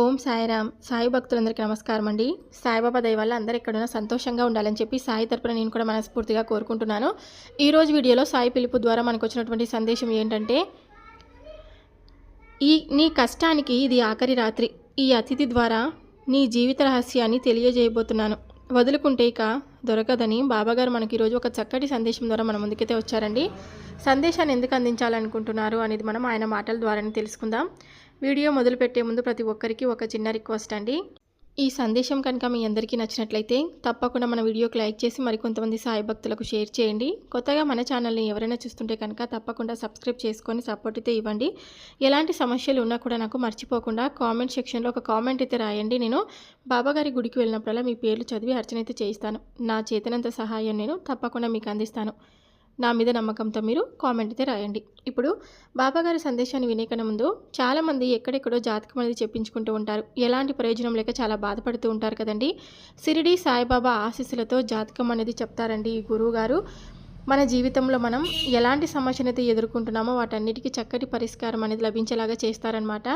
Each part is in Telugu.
ఓం సాయిరామ్. సాయి భక్తులందరికీ నమస్కారం అండి. సాయిబాబా దయ వల్ల అందరు ఎక్కడున్నా సంతోషంగా ఉండాలని చెప్పి సాయి తరపున నేను కూడా మనస్ఫూర్తిగా కోరుకుంటున్నాను. ఈరోజు వీడియోలో సాయి పిలుపు ద్వారా మనకు వచ్చినటువంటి సందేశం ఏంటంటే ఈ నీ కష్టానికి ఇది ఆఖరి రాత్రి. ఈ అతిథి ద్వారా నీ జీవిత రహస్యాన్ని తెలియజేయబోతున్నాను. వదులుకుంటే ఇక దొరకదని బాబాగారు మనకి ఈరోజు ఒక చక్కటి సందేశం ద్వారా మన ముందుకైతే వచ్చారండి. సందేశాన్ని ఎందుకు అందించాలనుకుంటున్నారు అనేది మనం ఆయన మాటల ద్వారానే తెలుసుకుందాం. వీడియో మొదలుపెట్టే ముందు ప్రతి ఒక్కరికి ఒక చిన్న రిక్వెస్ట్ అండి. ఈ సందేశం కనుక మీ అందరికీ నచ్చినట్లయితే తప్పకుండా మన వీడియోకి లైక్ చేసి మరికొంతమంది సాయి భక్తులకు షేర్ చేయండి. కొత్తగా మన ఛానల్ని ఎవరైనా చూస్తుంటే కనుక తప్పకుండా సబ్స్క్రైబ్ చేసుకొని సపోర్ట్ అయితే ఇవ్వండి. ఎలాంటి సమస్యలు ఉన్నా కూడా నాకు మర్చిపోకుండా కామెంట్ సెక్షన్లో ఒక కామెంట్ అయితే రాయండి. నేను బాబాగారి గుడికి వెళ్ళినప్పుడల్లా మీ పేర్లు చదివి అర్చన అయితే చేయిస్తాను. నా చేతనంత సహాయం నేను తప్పకుండా మీకు అందిస్తాను. నా మీద నమ్మకంతో మీరు కామెంట్ అయితే రాయండి. ఇప్పుడు బాబాగారి సందేశాన్ని వినేకన ముందు చాలామంది ఎక్కడెక్కడో జాతకం అనేది చెప్పించుకుంటూ ఉంటారు. ఎలాంటి ప్రయోజనం లేక చాలా బాధపడుతూ ఉంటారు కదండి. సిరిడి సాయిబాబా ఆశీస్సులతో జాతకం అనేది చెప్తారండి ఈ గురువు గారు. మన జీవితంలో మనం ఎలాంటి సమస్యనైతే ఎదుర్కొంటున్నామో వాటన్నిటికీ చక్కటి పరిష్కారం అనేది లభించేలాగా చేస్తారనమాట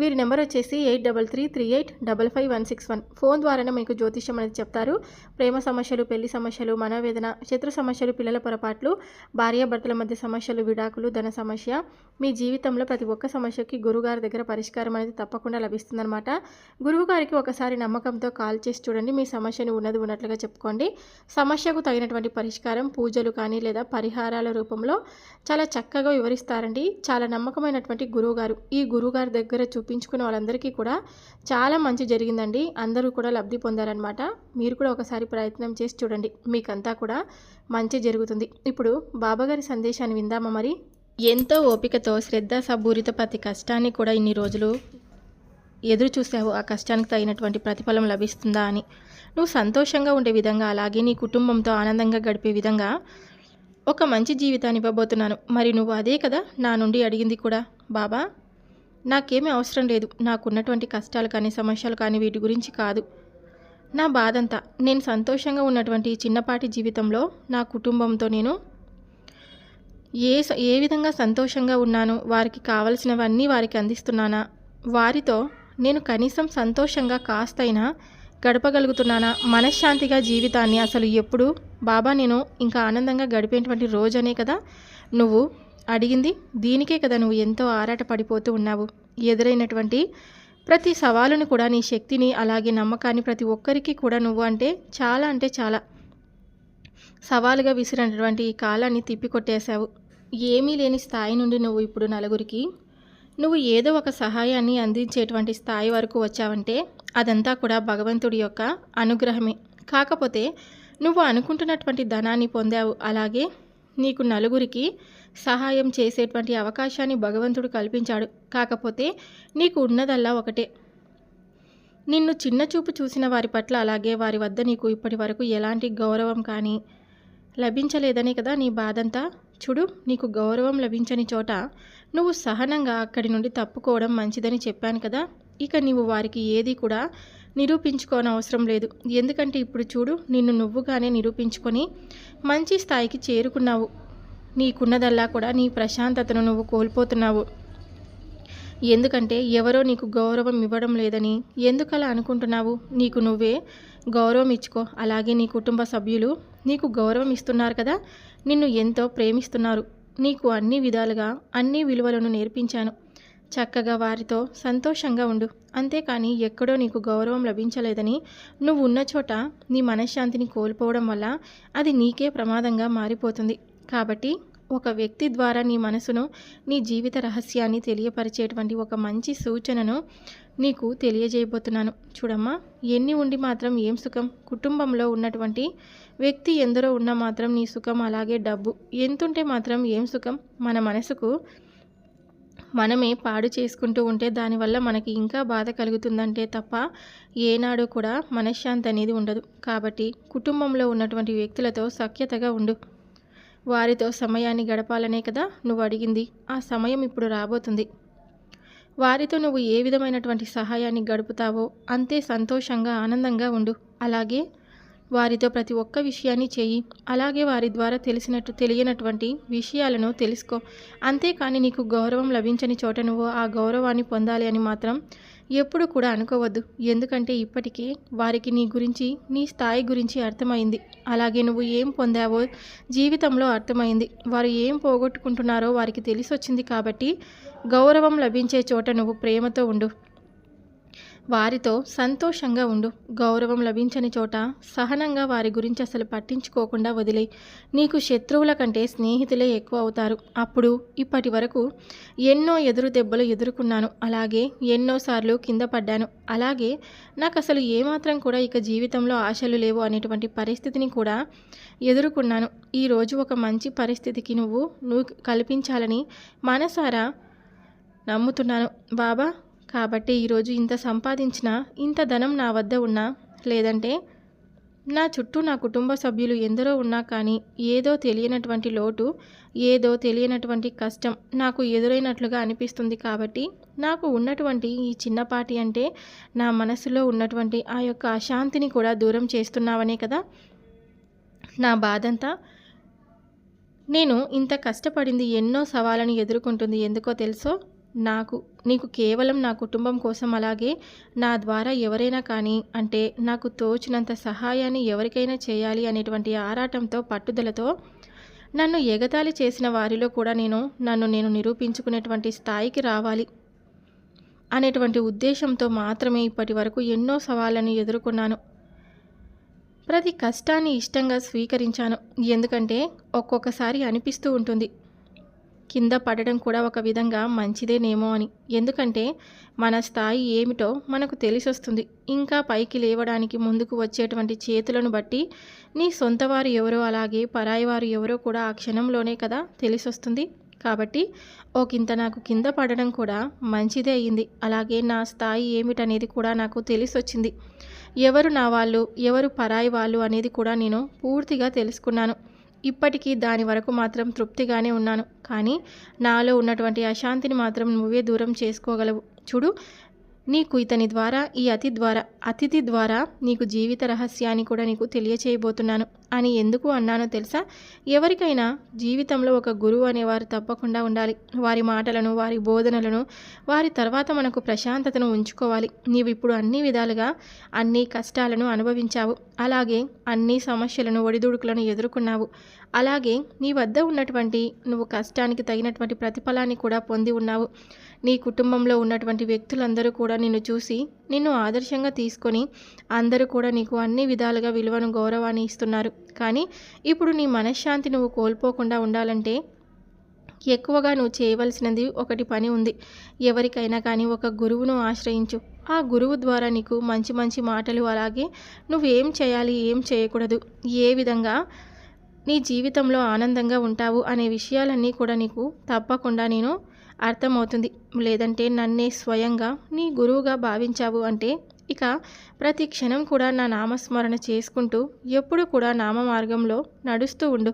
వీరి నెంబర్ వచ్చేసి eight double three three eight double five one six one. Phone ద్వారానే మీకు జ్యోతిష్యం అనేది చెప్తారు. ప్రేమ సమస్యలు పెళ్ళి సమస్యలు మనోవేదన శత్రు సమస్యలు పిల్లల పొరపాట్లు భార్యాభర్తల మధ్య సమస్యలు విడాకులు ధన సమస్య. మీ జీవితంలో ప్రతి ఒక్క సమస్యకి గురుగారి దగ్గర పరిష్కారం అనేది తప్పకుండా లభిస్తుందన్నమాట. గురువుగారికి ఒకసారి నమ్మకంతో కాల్ చేసి చూడండి. మీ సమస్యను ఉన్నది ఉన్నట్లుగా చెప్పుకోండి. సమస్యకు తగినటువంటి పరిష్కారం పూజలు కానీ లేదా పరిహారాల రూపంలో చాలా చక్కగా వివరిస్తారండి. చాలా నమ్మకమైనటువంటి గురువుగారు ఈ గురువుగారి దగ్గర చూపించుకున్న వాళ్ళందరికీ కూడా చాలా మంచి జరిగిందండి. అందరూ కూడా లబ్ధి పొందారనమాట మీరు కూడా ఒకసారి ప్రయత్నం చేసి చూడండి. మీకంతా కూడా మంచి జరుగుతుంది. ఇప్పుడు బాబాగారి సందేశాన్ని విందామా మరి? ఎంతో ఓపికతో శ్రద్ధ సబూరిత ప్రతి కష్టాన్ని కూడా ఇన్ని రోజులు ఎదురు చూసావు. ఆ కష్టానికి తగినటువంటి ప్రతిఫలం లభిస్తుందా అని. నువ్వు సంతోషంగా ఉండే విధంగా అలాగే నీ కుటుంబంతో ఆనందంగా గడిపే విధంగా ఒక మంచి జీవితాన్ని ఇవ్వబోతున్నాను. మరి నువ్వు అదే కదా నా నుండి అడిగింది కూడా? బాబా నాకేమీ అవసరం లేదు. నాకున్నటువంటి కష్టాలు కానీ సమస్యలు కానీ వీటి గురించి కాదు. నా బాధంతా నేను సంతోషంగా ఉన్నటువంటి చిన్నపాటి జీవితంలో నా కుటుంబంతో నేను ఏ స- ఏ విధంగా సంతోషంగా ఉన్నాను వారికి కావలసినవన్నీ వారికి అందిస్తున్నానా వారితో నేను కనీసం సంతోషంగా కాస్తైనా గడపగలుగుతున్నానా మనశ్శాంతిగా జీవితాన్ని అసలు ఎప్పుడు? బాబా నేను ఇంకా ఆనందంగా గడిపేటువంటి రోజనే కదా. నువ్వు అడిగింది. దీనికే కదా నువ్వు ఎంతో ఆరాట పడిపోతూ ఉన్నావు. ఎదురైనటువంటి ప్రతి సవాలును కూడా నీ శక్తిని అలాగే నమ్మకాన్ని ప్రతి ఒక్కరికి కూడా నువ్వు అంటే చాలా అంటే చాలా సవాలుగా విసిరినటువంటి ఈ కాలాన్ని తిప్పికొట్టేశావు. ఏమీ లేని స్థాయి నుండి నువ్వు ఇప్పుడు నలుగురికి నువ్వు ఏదో ఒక సహాయాన్ని అందించేటువంటి స్థాయి వరకు వచ్చావంటే అదంతా కూడా భగవంతుడి యొక్క అనుగ్రహమే. కాకపోతే నువ్వు అనుకుంటున్నటువంటి ధనాన్ని పొందావు. అలాగే నీకు నలుగురికి సహాయం చేసేటువంటి అవకాశాన్ని భగవంతుడు కల్పించాడు. కాకపోతే నీకు ఉన్నదల్లా ఒకటే. నిన్ను చిన్న చూపు చూసిన వారి పట్ల అలాగే వారి వద్ద నీకు ఇప్పటి వరకు ఎలాంటి గౌరవం కానీ లభించలేదనే కదా నీ బాధంతా? చూడు నీకు గౌరవం లభించని చోట నువ్వు సహనంగా అక్కడి నుండి తప్పుకోవడం మంచిదని చెప్పాను కదా? ఇక నీవు వారికి ఏది కూడా నిరూపించుకోనవసరం లేదు. ఎందుకంటే ఇప్పుడు చూడు నిన్ను నువ్వుగానే నిరూపించుకొని మంచి స్థాయికి చేరుకున్నావు. నీకున్నదల్లా కూడా నీ ప్రశాంతతను నువ్వు కోల్పోతున్నావు. ఎందుకంటే ఎవరో నీకు గౌరవం ఇవ్వడం లేదని ఎందుకలా అనుకుంటున్నావు? నీకు నువ్వే గౌరవం ఇచ్చుకో. అలాగే నీ కుటుంబ సభ్యులు నీకు గౌరవం ఇస్తున్నారు కదా? నిన్ను ఎంతో ప్రేమిస్తున్నారు. నీకు అన్ని విధాలుగా అన్ని విలువలను నేర్పించాను. చక్కగా వారితో సంతోషంగా ఉండు. అంతేకాని ఎక్కడో నీకు గౌరవం లభించలేదని నువ్వు ఉన్న చోట నీ మనశ్శాంతిని కోల్పోవడం వల్ల అది నీకే ప్రమాదంగా మారిపోతుంది. కాబట్టి ఒక వ్యక్తి ద్వారా నీ మనసును నీ జీవిత రహస్యాన్ని తెలియపరిచేటువంటి ఒక మంచి సూచనను నీకు తెలియజేయబోతున్నాను. చూడమ్మా ఎన్ని ఉండి మాత్రం ఏం సుఖం? కుటుంబంలో ఉన్నటువంటి వ్యక్తి ఎందరో ఉన్నా మాత్రం నీ సుఖం అలాగే డబ్బు. ఎంతుంటే మాత్రం ఏం సుఖం? మన మనసుకు మనమే పాడు చేసుకుంటూ ఉంటే దానివల్ల మనకి ఇంకా బాధ కలుగుతుందంటే తప్ప ఏనాడు కూడా మనశ్శాంతి అనేది ఉండదు. కాబట్టి కుటుంబంలో ఉన్నటువంటి వ్యక్తులతో సఖ్యతగా ఉండు. వారితో సమయాన్ని గడపాలనే కదా నువ్వు అడిగింది. ఆ సమయం ఇప్పుడు రాబోతుంది. వారితో నువ్వు ఏ విధమైనటువంటి సహాయాన్ని గడుపుతావో అంతే సంతోషంగా ఆనందంగా ఉండు. అలాగే వారితో ప్రతి ఒక్క విషయాన్ని చేయి. అలాగే వారి ద్వారా తెలిసినట్టు తెలియనటువంటి విషయాలను తెలుసుకో. అంతేకాని నీకు గౌరవం లభించని చోట నువ్వు ఆ గౌరవాన్ని పొందాలి అని మాత్రం ఎప్పుడు కూడా అనుకోవద్దు. ఎందుకంటే ఇప్పటికే వారికి నీ గురించి నీ స్థాయి గురించి అర్థమైంది. అలాగే నువ్వు ఏం పొందావో జీవితంలో అర్థమైంది. వారు ఏం పోగొట్టుకుంటున్నారో వారికి తెలిసొచ్చింది కాబట్టి గౌరవం లభించే చోట నువ్వు ప్రేమతో ఉండు. వారితో సంతోషంగా ఉండు. గౌరవం లభించని చోట సహనంగా వారి గురించి అసలు పట్టించుకోకుండా వదిలే. నీకు శత్రువుల కంటే స్నేహితులే ఎక్కువ అవుతారు. అప్పుడు ఇప్పటి వరకు ఎన్నో ఎదురు దెబ్బలు ఎదుర్కొన్నాను. అలాగే ఎన్నోసార్లు కింద పడ్డాను. అలాగే నాకు అసలు ఏమాత్రం కూడా ఇక జీవితంలో ఆశలు లేవు అనేటువంటి పరిస్థితిని కూడా ఎదుర్కొన్నాను. ఈరోజు ఒక మంచి పరిస్థితికి నువ్వు నువ్వు కల్పించాలని మనసారా నమ్ముతున్నాను. బాబా కాబట్టి ఈరోజు ఇంత సంపాదించిన ఇంత ధనం నా వద్ద ఉన్నా లేదంటే నా చుట్టూ నా కుటుంబ సభ్యులు ఎందరో ఉన్నా కానీ ఏదో తెలియనటువంటి లోటు ఏదో తెలియనటువంటి కష్టం నాకు ఎదురైనట్లుగా అనిపిస్తుంది కాబట్టి నాకు ఉన్నటువంటి ఈ చిన్నపాటి అంటే నా మనసులో ఉన్నటువంటి ఆ యొక్క అశాంతిని కూడా దూరం చేస్తున్నావనే కదా? నా బాధంతా? నేను ఇంత కష్టపడింది ఎన్నో సవాళ్ళను ఎదుర్కొంటుంది ఎందుకో తెలుసో? నాకు నీకు కేవలం నా కుటుంబం కోసం అలాగే నా ద్వారా ఎవరైనా కానీ అంటే నాకు తోచినంత సహాయాన్ని ఎవరికైనా చేయాలి అనేటువంటి ఆరాటంతో పట్టుదలతో నన్ను ఎగతాళి చేసిన వారిలో కూడా నేను నన్ను నేను నిరూపించుకునేటువంటి స్థాయికి రావాలి అనేటువంటి ఉద్దేశంతో మాత్రమే ఇప్పటి వరకు ఎన్నో సవాళ్ళను ఎదుర్కొన్నాను. ప్రతి కష్టాన్ని ఇష్టంగా స్వీకరించాను. ఎందుకంటే ఒక్కొక్కసారి అనిపిస్తూ ఉంటుంది. కింద పడడం కూడా ఒక విధంగా మంచిదేనేమో అని. ఎందుకంటే మన స్థాయి ఏమిటో మనకు తెలిసొస్తుంది. ఇంకా పైకి లేవడానికి ముందుకు వచ్చేటువంటి చేతులను బట్టి నీ సొంత వారు ఎవరో అలాగే పరాయి వారు ఎవరో కూడా ఆ క్షణంలోనే కదా తెలిసొస్తుంది. కాబట్టి ఓకింత నాకు కింద పడడం కూడా మంచిదే అయ్యింది అలాగే నా స్థాయి ఏమిటనేది కూడా నాకు తెలిసొచ్చింది. ఎవరు నా వాళ్ళు ఎవరు పరాయి వాళ్ళు అనేది కూడా నేను పూర్తిగా తెలుసుకున్నాను. ఇప్పటికీ దాని వరకు మాత్రం తృప్తిగానే ఉన్నాను. కానీ నాలో ఉన్నటువంటి అశాంతిని మాత్రం నువ్వే దూరం చేసుకోగలవు. చూడు నీకు ఇతని ద్వారా ఈ అతి ద్వారా అతిథి ద్వారా నీకు జీవిత రహస్యాన్ని కూడా నీకు తెలియచేయబోతున్నాను అని ఎందుకు అన్నానో తెలుసా? ఎవరికైనా జీవితంలో ఒక గురువు అనేవారు తప్పకుండా ఉండాలి. వారి మాటలను వారి బోధనలను వారి తర్వాత మనకు ప్రశాంతతను ఉంచుకోవాలి. నీవు ఇప్పుడు అన్ని విధాలుగా అన్ని కష్టాలను అనుభవించావు. అలాగే అన్ని సమస్యలను ఒడిదుడుకులను ఎదుర్కొన్నావు. అలాగే నీ వద్ద ఉన్నటువంటి నువ్వు కష్టానికి తగినటువంటి ప్రతిఫలాన్ని కూడా పొంది ఉన్నావు. నీ కుటుంబంలో ఉన్నటువంటి వ్యక్తులందరూ కూడా నిన్ను చూసి నిన్ను ఆదర్శంగా తీసుకొని అందరూ కూడా నీకు అన్ని విధాలుగా విలువను గౌరవాన్ని ఇస్తున్నారు. కానీ ఇప్పుడు నీ మనశ్శాంతి నువ్వు కోల్పోకుండా ఉండాలంటే ఎక్కువగా నువ్వు చేయవలసినది ఒకటి పని ఉంది. ఎవరికైనా కానీ ఒక గురువును ఆశ్రయించు. ఆ గురువు ద్వారా నీకు మంచి మంచి మాటలు అలాగే నువ్వు ఏం చేయాలి ఏం చేయకూడదు. ఏ విధంగా నీ జీవితంలో ఆనందంగా ఉంటావు అనే విషయాలన్నీ కూడా నీకు తప్పకుండా నేను అర్థమవుతుంది. లేదంటే నన్నే స్వయంగా నీ గురువుగా భావించావు అంటే ఇక ప్రతి క్షణం కూడా నా నామస్మరణ చేసుకుంటూ ఎప్పుడు కూడా నామ మార్గంలో నడుస్తూ ఉండు.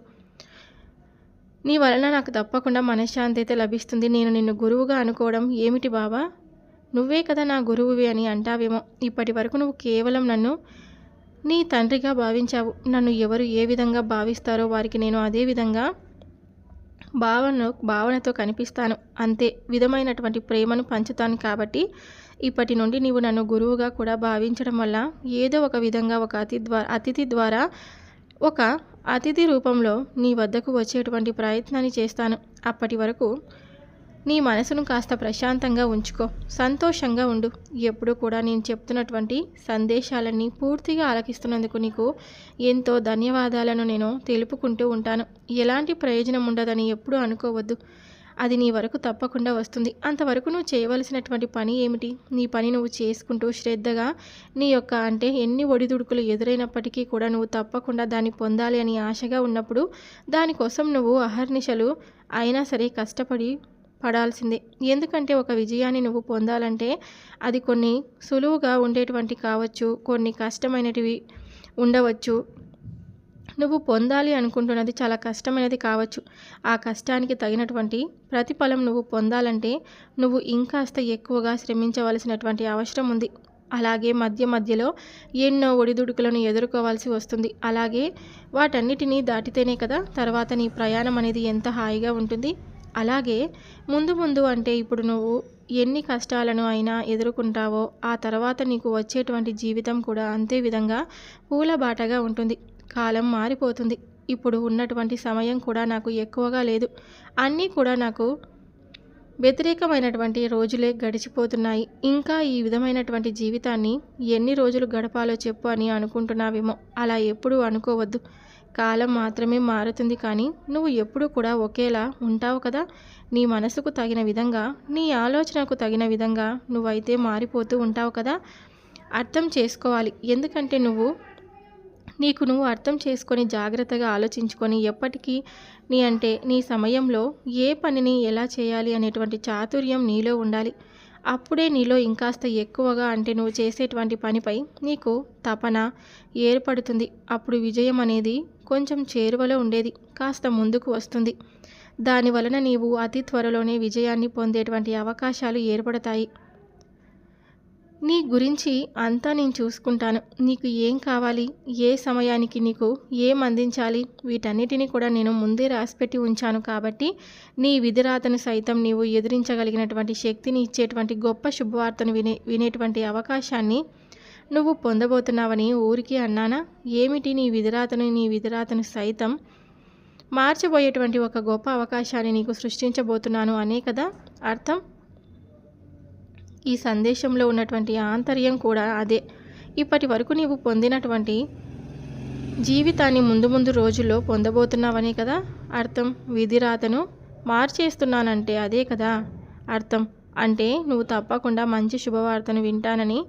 నీ వలన నాకు తప్పకుండా మనశ్శాంతి అయితే లభిస్తుంది. నేను నిన్ను గురువుగా అనుకోవడం ఏమిటి బాబా నువ్వే కదా నా గురువువి అని అంటావేమో. ఇప్పటి వరకు నువ్వు కేవలం నన్ను నీ తండ్రిగా భావించావు. నన్ను ఎవరు ఏ విధంగా భావిస్తారో వారికి నేను అదే విధంగా భావన భావనతో కనిపిస్తాను. అంతే. విధమైనటువంటి ప్రేమను పంచుతాను కాబట్టి ఇప్పటి నుండి నీవు నన్ను గురువుగా కూడా భావించడం వల్ల ఏదో ఒక విధంగా ఒక అతి ద్వారా అతిథి ద్వారా ఒక అతిథి రూపంలో నీ వద్దకు వచ్చేటువంటి ప్రయత్నాన్ని చేస్తాను. అప్పటి వరకు నీ మనసును కాస్త ప్రశాంతంగా ఉంచుకో. సంతోషంగా ఉండు. ఎప్పుడు కూడా నేను చెప్తున్నటువంటి సందేశాలన్నీ పూర్తిగా ఆలకిస్తున్నందుకు నీకు ఎంతో ధన్యవాదాలను నేను తెలుపుకుంటూ ఉంటాను. ఎలాంటి ప్రయోజనం ఉండదని ఎప్పుడూ అనుకోవద్దు. అది నీ వరకు తప్పకుండా వస్తుంది. అంతవరకు నువ్వు చేయవలసినటువంటి పని ఏమిటి? నీ పని నువ్వు చేసుకుంటూ శ్రద్ధగా నీ యొక్క అంటే ఎన్ని ఒడిదుడుకులు ఎదురైనప్పటికీ కూడా నువ్వు తప్పకుండా దాన్ని పొందాలి అని ఆశగా ఉన్నప్పుడు దానికోసం నువ్వు అహర్నిశలు అయినా సరే కష్టపడి పడాల్సిందే. ఎందుకంటే ఒక విజయాన్ని నువ్వు పొందాలంటే అది కొన్ని సులువుగా ఉండేటువంటి కావచ్చు కొన్ని కష్టమైనటివి ఉండవచ్చు. నువ్వు పొందాలి అనుకుంటున్నది చాలా కష్టమైనది కావచ్చు. ఆ కష్టానికి తగినటువంటి ప్రతిఫలం నువ్వు పొందాలంటే నువ్వు ఇంకాస్త ఎక్కువగా శ్రమించవలసినటువంటి అవసరం ఉంది. అలాగే మధ్య మధ్యలో ఎన్నో ఒడిదుడుకులను ఎదుర్కోవాల్సి వస్తుంది. అలాగే వాటన్నిటినీ దాటితేనే కదా తర్వాత నీ ప్రయాణం అనేది ఎంత హాయిగా ఉంటుంది. అలాగే ముందు ముందు అంటే ఇప్పుడు నువ్వు ఎన్ని కష్టాలను అయినా ఎదుర్కొంటావో ఆ తర్వాత నీకు వచ్చేటువంటి జీవితం కూడా అంతే విధంగా పూలబాటగా ఉంటుంది. కాలం మారిపోతుంది. ఇప్పుడు ఉన్నటువంటి సమయం కూడా నాకు ఎక్కువగా లేదు. అన్నీ కూడా నాకు వ్యతిరేకమైనటువంటి రోజులే గడిచిపోతున్నాయి. ఇంకా ఈ విధమైనటువంటి జీవితాన్ని ఎన్ని రోజులు గడపాలో చెప్పు అని అనుకుంటున్నావేమో. అలా ఎప్పుడూ అనుకోవద్దు. కాలం మాత్రమే మారుతుంది కానీ నువ్వు ఎప్పుడూ కూడా ఒకేలా ఉంటావు కదా? నీ మనసుకు తగిన విధంగా నీ ఆలోచనకు తగిన విధంగా నువ్వైతే మారిపోతూ ఉంటావు కదా? అర్థం చేసుకోవాలి. ఎందుకంటే నువ్వు నీకు నువ్వు అర్థం చేసుకొని జాగ్రత్తగా ఆలోచించుకొని ఎప్పటికీ నీ అంటే నీ సమయంలో ఏ పనిని ఎలా చేయాలి అనేటువంటి చాతుర్యం నీలో ఉండాలి. అప్పుడే నీలో ఇంకాస్త ఎక్కువగా అంటే నువ్వు చేసేటువంటి పనిపై నీకు తపన ఏర్పడుతుంది. అప్పుడు విజయం అనేది కొంచెం చేరువలో ఉండేది. కాస్త ముందుకు వస్తుంది. దాని వలన నీవు అతి త్వరలోనే విజయాన్ని పొందేటువంటి అవకాశాలు ఏర్పడతాయి. నీ గురించి అంతా నేను చూసుకుంటాను. నీకు ఏం కావాలి? ఏ సమయానికి నీకు ఏం అందించాలి? వీటన్నిటిని కూడా నేను ముందే రాసిపెట్టి ఉంచాను కాబట్టి నీ విధిరాతను సైతం నీవు ఎదిరించగలిగినటువంటి శక్తిని ఇచ్చేటువంటి గొప్ప శుభవార్తను వినే వినేటువంటి అవకాశాన్ని నువ్వు పొందబోతున్నావని ఊరికి అన్నానా? ఏమిటి నీ విధిరాతను నీ విధిరాతను సైతం? మార్చబోయేటువంటి ఒక గొప్ప అవకాశాన్ని నీకు సృష్టించబోతున్నాను అనే కదా అర్థం? ఈ సందేశంలో ఉన్నటువంటి ఆంతర్యం కూడా అదే. ఇప్పటి వరకు నీవు పొందినటువంటి జీవితాన్ని ముందు ముందు రోజుల్లో పొందబోతున్నావనే కదా అర్థం? విధిరాతను మార్చేస్తున్నానంటే అదే కదా అర్థం. అంటే నువ్వు తప్పకుండా మంచి శుభవార్తను వింటానని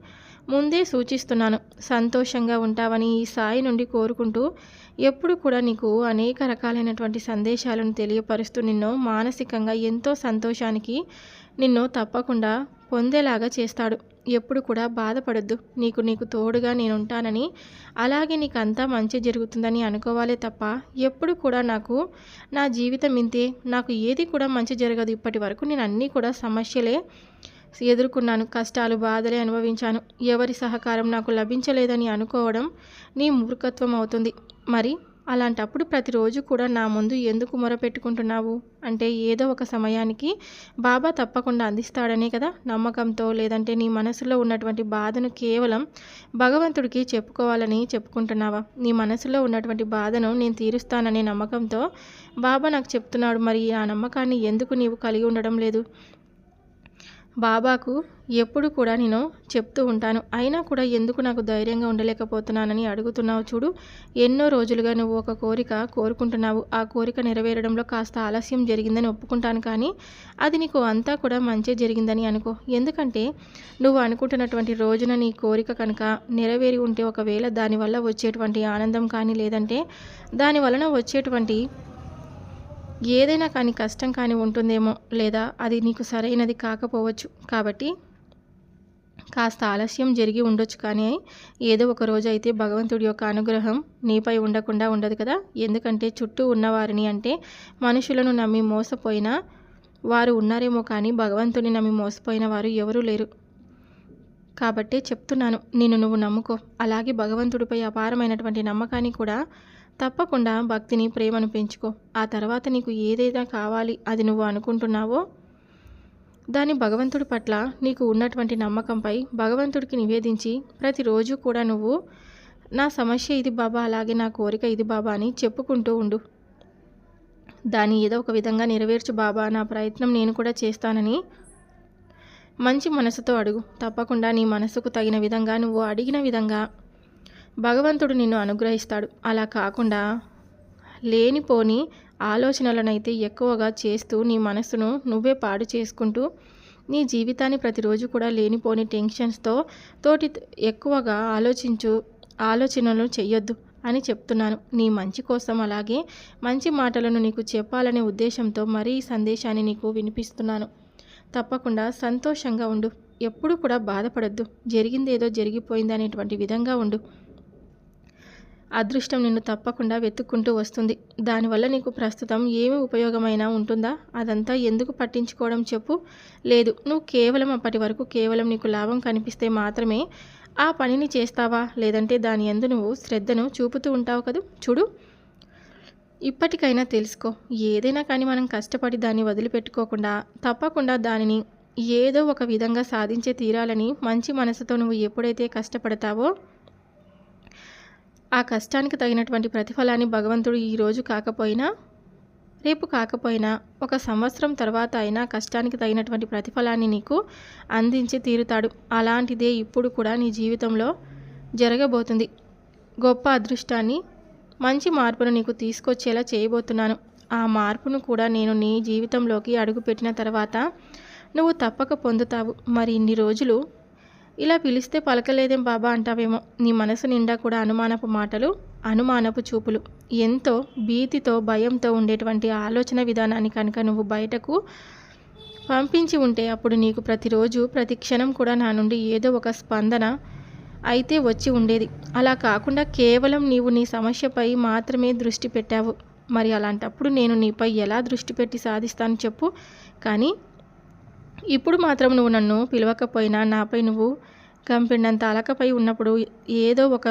ముందే సూచిస్తున్నాను. సంతోషంగా ఉంటావని ఈ సాయి నుండి కోరుకుంటూ ఎప్పుడు కూడా నీకు అనేక రకాలైనటువంటి సందేశాలను తెలియపరుస్తూ నిన్ను మానసికంగా ఎంతో సంతోషానికి నిన్ను తప్పకుండా పొందేలాగా చేస్తాడు. ఎప్పుడు కూడా బాధపడద్దు. నీకు నీకు తోడుగా నేను ఉంటానని అలాగే నీకు అంతా మంచి జరుగుతుందని అనుకోవాలే తప్ప ఎప్పుడు కూడా నాకు నా జీవితం ఇంతే. నాకు ఏది కూడా మంచి జరగదు. ఇప్పటి వరకు నేను అన్నీ కూడా సమస్యలే ఎదుర్కొన్నాను కష్టాలు బాధలే అనుభవించాను. ఎవరి సహకారం నాకు లభించలేదని అనుకోవడం నీ మూర్ఖత్వం అవుతుంది. మరి అలాంటప్పుడు ప్రతిరోజు కూడా నా ముందు ఎందుకు మొరపెట్టుకుంటున్నావు? అంటే ఏదో ఒక సమయానికి బాబా తప్పకుండా అందిస్తాడనే కదా నమ్మకంతో లేదంటే నీ మనసులో ఉన్నటువంటి బాధను కేవలం భగవంతుడికి చెప్పుకోవాలని చెప్పుకుంటున్నావా? నీ మనసులో ఉన్నటువంటి బాధను నేను తీరుస్తాననే నమ్మకంతో బాబా నాకు చెప్తున్నాడు. మరి ఆ నమ్మకాన్ని ఎందుకు నీవు కలిగి ఉండడం లేదు? బాబాకు ఎప్పుడు కూడా నేను చెప్తూ ఉంటాను. అయినా కూడా ఎందుకు నాకు ధైర్యంగా ఉండలేకపోతున్నానని అడుగుతున్నావు చూడు. ఎన్నో రోజులుగా నువ్వు ఒక కోరిక కోరుకుంటున్నావు. ఆ కోరిక నెరవేరడంలో కాస్త ఆలస్యం జరిగిందని ఒప్పుకుంటాను కానీ అది నీకు అంతా కూడా మంచి జరిగిందని అనుకో. ఎందుకంటే నువ్వు అనుకుంటున్నటువంటి రోజున నీ కోరిక కనుక నెరవేరి ఉంటే ఒకవేళ దానివల్ల వచ్చేటువంటి ఆనందం కానీ లేదంటే దాని వలన వచ్చేటువంటి ఏదైనా కానీ కష్టం కానీ ఉంటుందేమో లేదా అది నీకు సరైనది కాకపోవచ్చు. కాబట్టి కాస్త ఆలస్యం జరిగి ఉండొచ్చు కానీ ఏదో ఒక రోజు అయితే భగవంతుడి యొక్క అనుగ్రహం నీపై ఉండకుండా ఉండదు కదా. ఎందుకంటే చుట్టూ ఉన్నవారిని అంటే మనుషులను నమ్మి మోసపోయిన వారు ఉన్నారేమో కానీ భగవంతుని నమ్మి మోసపోయిన వారు ఎవరూ లేరు. కాబట్టే చెప్తున్నాను నేను నువ్వు నమ్ముకో. అలాగే భగవంతుడిపై అపారమైనటువంటి నమ్మకాన్ని కూడా తప్పకుండా భక్తిని ప్రేమను పెంచుకో. ఆ తర్వాత నీకు ఏదైనా కావాలి అది నువ్వు అనుకుంటున్నావో? దాని భగవంతుడి పట్ల నీకు ఉన్నటువంటి నమ్మకంపై భగవంతుడికి నివేదించి ప్రతిరోజు కూడా నువ్వు నా సమస్య ఇది బాబా అలాగే నా కోరిక ఇది బాబా అని చెప్పుకుంటూ ఉండు. దాన్ని ఏదో ఒక విధంగా నెరవేర్చు బాబా నా ప్రయత్నం నేను కూడా చేస్తానని మంచి మనసుతో అడుగు. తప్పకుండా నీ మనసుకు తగిన విధంగా నువ్వు అడిగిన విధంగా భగవంతుడు నిన్ను అనుగ్రహిస్తాడు. అలా కాకుండా లేనిపోని ఆలోచనలనైతే ఎక్కువగా చేస్తూ నీ మనసును నువ్వే పాడు చేసుకుంటూ నీ జీవితాన్ని ప్రతిరోజు కూడా లేనిపోని టెన్షన్స్తో తోటి ఎక్కువగా ఆలోచించు ఆలోచనలు చెయ్యొద్దు అని చెప్తున్నాను. నీ మంచి కోసం అలాగే మంచి మాటలను నీకు చెప్పాలనే ఉద్దేశంతో మరీ ఈ సందేశాన్ని నీకు వినిపిస్తున్నాను. తప్పకుండా సంతోషంగా ఉండు. ఎప్పుడు కూడా బాధపడద్దు. జరిగిందేదో జరిగిపోయింది అనేటువంటి విధంగా ఉండు. అదృష్టం నిన్ను తప్పకుండా వెతుక్కుంటూ వస్తుంది. దానివల్ల నీకు ప్రస్తుతం ఏమి ఉపయోగమైనా ఉంటుందా? అదంతా ఎందుకు పట్టించుకోవడం చెప్పు. లేదు నువ్వు కేవలం అప్పటి వరకు కేవలం నీకు లాభం కనిపిస్తే మాత్రమే ఆ పనిని చేస్తావా? లేదంటే దాని ఎందు నువ్వు శ్రద్ధను చూపుతూ ఉంటావు కదా? చూడు. ఇప్పటికైనా తెలుసుకో ఏదైనా కానీ మనం కష్టపడి దాన్ని వదిలిపెట్టుకోకుండా తప్పకుండా దానిని ఏదో ఒక విధంగా సాధించే తీరాలని మంచి మనసుతో నువ్వు ఎప్పుడైతే కష్టపడతావో ఆ కష్టానికి తగినటువంటి ప్రతిఫలాన్ని భగవంతుడు ఈరోజు కాకపోయినా రేపు కాకపోయినా ఒక సంవత్సరం తర్వాత అయినా కష్టానికి తగినటువంటి ప్రతిఫలాన్ని నీకు అందించి తీరుతాడు. అలాంటిదే ఇప్పుడు కూడా నీ జీవితంలో జరగబోతుంది. గొప్ప అదృష్టాన్ని మంచి మార్పును నీకు తీసుకొచ్చేలా చేయబోతున్నాను. ఆ మార్పును కూడా నేను నీ జీవితంలోకి అడుగుపెట్టిన తర్వాత నువ్వు తప్పక పొందుతావు. మరి ఇన్ని రోజులు ఇలా పిలిస్తే పలకలేదేం బాబా అంటావేమో. నీ మనసు నిండా కూడా అనుమానపు మాటలు అనుమానపు చూపులు. ఎంతో భీతితో భయంతో ఉండేటువంటి ఆలోచన విధానాన్ని కనుక నువ్వు బయటకు పంపించి ఉంటే అప్పుడు నీకు ప్రతిరోజు ప్రతి క్షణం కూడా నా నుండి ఏదో ఒక స్పందన అయితే వచ్చి ఉండేది. అలా కాకుండా కేవలం నీవు నీ సమస్యపై మాత్రమే దృష్టి పెట్టావు. మరి అలాంటప్పుడు నేను నీపై ఎలా దృష్టి పెట్టి సాధిస్తాను చెప్పు. కానీ ఇప్పుడు మాత్రం నువ్వు నన్ను పిలవకపోయినా నాపై నువ్వు కంపెండంత అలకపై ఉన్నప్పుడు ఏదో ఒక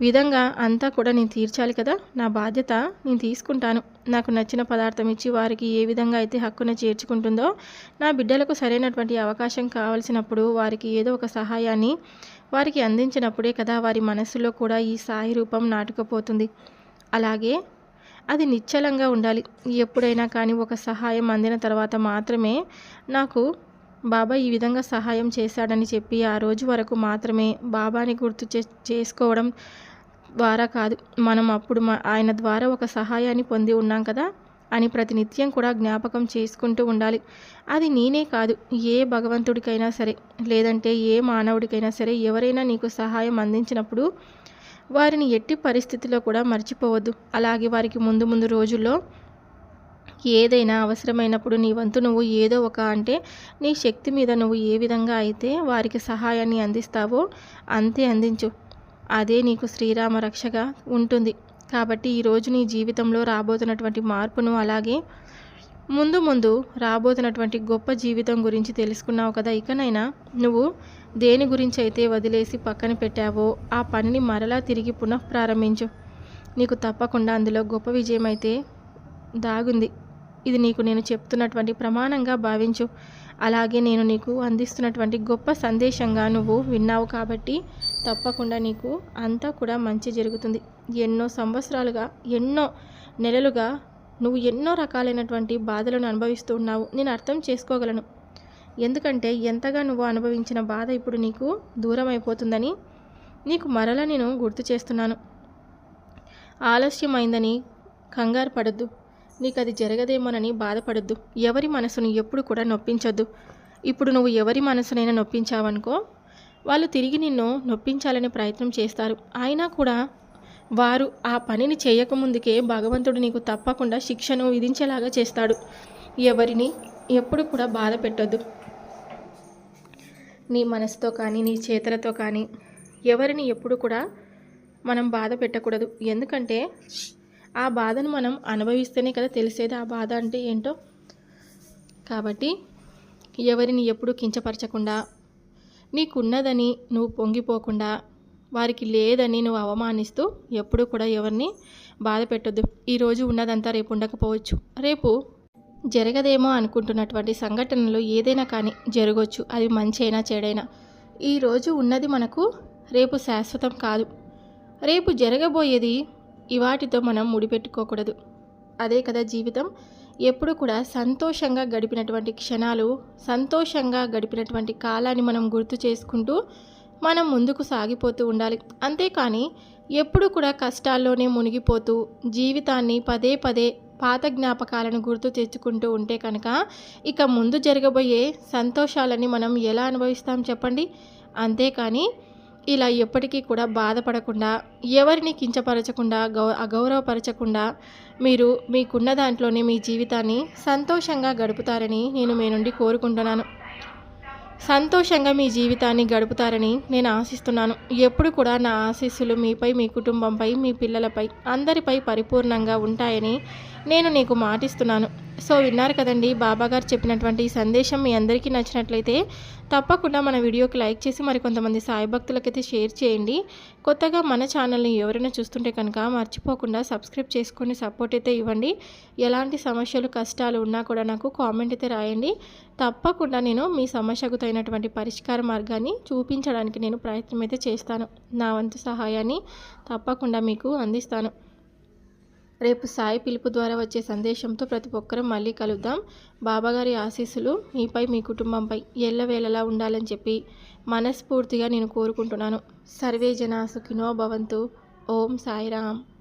విధంగా అంతా కూడా నేను తీర్చాలి కదా? నా బాధ్యత నేను తీసుకుంటాను. నాకు నచ్చిన పదార్థం ఇచ్చి వారికి ఏ విధంగా అయితే హక్కున చేర్చుకుంటుందో నా బిడ్డలకు సరైనటువంటి అవకాశం కావలసినప్పుడు వారికి ఏదో ఒక సహాయాన్ని వారికి అందించినప్పుడే కదా వారి మనసులో కూడా ఈ సాయి రూపం నాటుకుపోతుంది. అలాగే అది నిశ్చలంగా ఉండాలి. ఎప్పుడైనా కానీ ఒక సహాయం అందిన తర్వాత మాత్రమే నాకు బాబా ఈ విధంగా సహాయం చేశాడని చెప్పి ఆ రోజు వరకు మాత్రమే బాబాని గుర్తు చే చేసుకోవడం ద్వారా కాదు. మనం అప్పుడు ఆయన ద్వారా ఒక సహాయాన్ని పొంది ఉన్నాం కదా అని ప్రతినిత్యం కూడా జ్ఞాపకం చేసుకుంటూ ఉండాలి. అది నేనే కాదు. ఏ భగవంతుడికైనా సరే లేదంటే ఏ మానవుడికైనా సరే ఎవరైనా నీకు సహాయం అందించినప్పుడు వారిని ఎట్టి పరిస్థితిలో కూడా మర్చిపోవద్దు. అలాగే వారికి ముందు ముందు రోజుల్లో ఏదైనా అవసరమైనప్పుడు నీ వంతు నువ్వు ఏదో ఒక అంటే నీ శక్తి మీద నువ్వు ఏ విధంగా అయితే వారికి సహాయాన్ని అందిస్తావో అంతే అందించు. అదే నీకు శ్రీరామ రక్షగా ఉంటుంది. కాబట్టి ఈరోజు నీ జీవితంలో రాబోతున్నటువంటి మార్పును అలాగే ముందు ముందు రాబోతున్నటువంటి గొప్ప జీవితం గురించి తెలుసుకున్నావు కదా. ఇకనైనా నువ్వు దేని గురించి అయితే వదిలేసి పక్కన పెట్టావో ఆ పనిని మరలా తిరిగి పునఃప్రారంభించు. నీకు తప్పకుండా అందులో గొప్ప విజయం అయితే దాగుంది. ఇది నీకు నేను చెప్తున్నటువంటి ప్రమాణంగా భావించు. అలాగే నేను నీకు అందిస్తున్నటువంటి గొప్ప సందేశంగా నువ్వు విన్నావు కాబట్టి తప్పకుండా నీకు అంతా కూడా మంచి జరుగుతుంది. ఎన్నో సంవత్సరాలుగా ఎన్నో నెలలుగా నువ్వు ఎన్నో రకాలైనటువంటి బాధలను అనుభవిస్తూ ఉన్నావు. నేను అర్థం చేసుకోగలను. ఎందుకంటే ఎంతగా నువ్వు అనుభవించిన బాధ ఇప్పుడు నీకు దూరం అయిపోతుందని నీకు మరలా నేను గుర్తు చేస్తున్నాను. ఆలస్యమైందని కంగారు పడద్దు. నీకు అది జరగదేమోనని బాధపడద్దు. ఎవరి మనసును ఎప్పుడు కూడా నొప్పించొద్దు. ఇప్పుడు నువ్వు ఎవరి మనసునైనా నొప్పించావనుకో వాళ్ళు తిరిగి నిన్ను నొప్పించాలనే ప్రయత్నం చేస్తారు. అయినా కూడా వారు ఆ పనిని చేయకముందుకే భగవంతుడు నీకు తప్పకుండా శిక్షను విధించేలాగా చేస్తాడు. ఎవరిని ఎప్పుడు కూడా బాధ పెట్టొద్దు. నీ మనసుతో కానీ నీ చేతులతో కానీ ఎవరిని ఎప్పుడు కూడా మనం బాధ పెట్టకూడదు. ఎందుకంటే ఆ బాధను మనం అనుభవిస్తేనే కదా తెలిసేది. ఆ బాధ అంటే ఏంటో? కాబట్టి ఎవరిని ఎప్పుడు కించపరచకుండా నీకున్నదని నువ్వు పొంగిపోకుండా వారికి లేదని నువ్వు అవమానిస్తూ ఎప్పుడూ కూడా ఎవరిని బాధ పెట్టొద్దు. ఈరోజు ఉన్నదంతా రేపు ఉండకపోవచ్చు. రేపు జరగదేమో అనుకుంటున్నటువంటి సంఘటనలు ఏదైనా కానీ జరగవచ్చు అది మంచి అయినా చెడైనా ఈరోజు ఉన్నది మనకు రేపు శాశ్వతం కాదు. రేపు జరగబోయేది ఇవాటితో మనం ముడిపెట్టుకోకూడదు. అదే కదా జీవితం. ఎప్పుడు కూడా సంతోషంగా గడిపినటువంటి క్షణాలు సంతోషంగా గడిపినటువంటి కాలాన్ని మనం గుర్తు చేసుకుంటూ మనం ముందుకు సాగిపోతూ ఉండాలి. అంతేకాని ఎప్పుడు కూడా కష్టాల్లోనే మునిగిపోతూ జీవితాన్ని పదే పదే పాత జ్ఞాపకాలను గుర్తు తెచ్చుకుంటూ ఉంటే కనుక ఇక ముందు జరగబోయే సంతోషాలని మనం ఎలా అనుభవిస్తాం చెప్పండి? అంతేకాని ఇలా ఎప్పటికీ కూడా బాధపడకుండా ఎవరిని కించపరచకుండా గౌ అగౌరవపరచకుండా మీరు మీకున్న దాంట్లోనే మీ జీవితాన్ని సంతోషంగా గడుపుతారని నేను మీ నుండి కోరుకుంటున్నాను. సంతోషంగా మీ జీవితాన్ని గడుపుతారని నేను ఆశిస్తున్నాను. ఎప్పుడు కూడా నా ఆశీస్సులు మీపై మీ కుటుంబంపై మీ పిల్లలపై అందరిపై పరిపూర్ణంగా ఉంటాయని నేను నీకు మాటిస్తున్నాను. సో విన్నారు కదండి బాబాగారు చెప్పినటువంటి ఈ సందేశం మీ అందరికీ నచ్చినట్లయితే తప్పకుండా మన వీడియోకి లైక్ చేసి మరి కొంతమంది సాయి భక్తులకైతే షేర్ చేయండి. కొత్తగా మన ఛానల్ని ఎవరైనా చూస్తుంటే కనుక మర్చిపోకుండా సబ్స్క్రైబ్ చేసుకొని సపోర్ట్ అయితే ఇవ్వండి. ఎలాంటి సమస్యలు కష్టాలు ఉన్నా కూడా నాకు కామెంట్ అయితే రాయండి. తప్పకుండా నేను మీ సమస్యకు తగినటువంటి పరిష్కార మార్గాన్ని చూపించడానికి నేను ప్రయత్నం అయితే చేస్తాను. నా వంతు సహాయాన్ని తప్పకుండా మీకు అందిస్తాను. రేపు సాయి పిలుపు ద్వారా వచ్చే సందేశంతో ప్రతి ఒక్కరూ మళ్ళీ కలుద్దాం. బాబాగారి ఆశీస్సులు మీపై మీ కుటుంబంపై ఎల్లవేళలా ఉండాలని చెప్పి మనస్ఫూర్తిగా నేను కోరుకుంటున్నాను. సర్వే జనా సుఖినో భవంతు. ఓం సాయిరామ్.